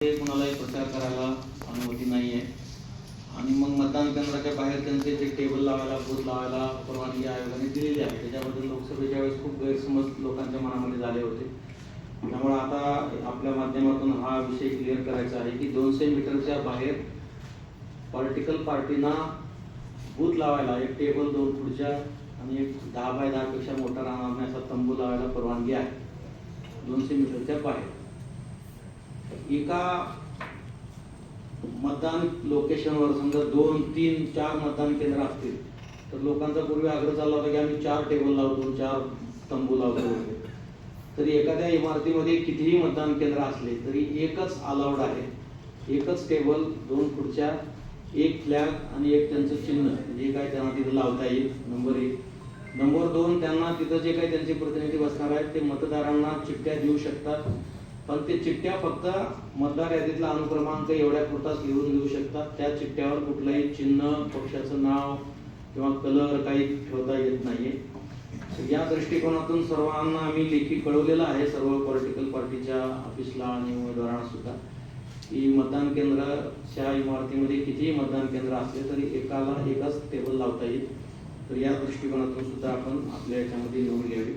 ते कुणालाही प्रचार करायला अनुमती नाही आहे आणि मग मतदान केंद्राच्या बाहेर त्यांचे जे टेबल लावायला बूथ लावायला परवानगी आयोगाने दिलेली आहे. त्याच्याबद्दल लोकसभेच्या वेळेस खूप गैरसमज लोकांच्या मनामध्ये झाले होते. त्यामुळे आता आपल्या माध्यमातून हा विषय क्लिअर करायचा आहे की दोनशे मीटरच्या बाहेर पॉलिटिकल पार्टीना बूथ लावायला एक टेबल दोन खुर्च्या आणि एक दहा बाय दहापेक्षा मोठा राहणार नाही असा तंबू लावायला परवानगी आहे. दोनशे मीटरच्या बाहेर. एका मतदान लोकेशनवर समजा दोन तीन चार मतदान केंद्र असतील तर लोकांचा पूर्वी आग्रह चालला होता की आम्ही चार टेबल लावतो चार तंबू लावतो तरी एखाद्या इमारतीमध्ये कितीही मतदान केंद्र असले तरी एकच अलाउड आहे. एकच टेबल दोन खुर्च्या एक फ्लॅग आणि एक त्यांचं चिन्ह जे काय त्यांना तिथं लावता येईल नंबर एक. नंबर दोन त्यांना तिथं जे काही त्यांचे प्रतिनिधी बसणार आहेत ते मतदारांना चिठ्ठ्या देऊ शकतात. पण ते चिठ्ठ्या फक्त मतदार यादीतला अनुक्रमांक एवढ्या पुरताच लिहून देऊ शकतात. त्या चिठ्ठ्यावर कुठलंही चिन्ह पक्षाचं नाव किंवा कलर काही ठेवता येत नाहीये. या दृष्टिकोनातून सर्वांना आम्ही लेखी कळवलेलं आहे सर्व पॉलिटिकल पार्टीच्या ऑफिसला आणि उमेदवारांना सुद्धा की मतदान केंद्राच्या इमारतीमध्ये कितीही मतदान केंद्र असले तरी एकाला एकच टेबल लावता येईल. तर या दृष्टिकोनातून सुद्धा आपण आपल्या याच्यामध्ये नोंद घ्यावी.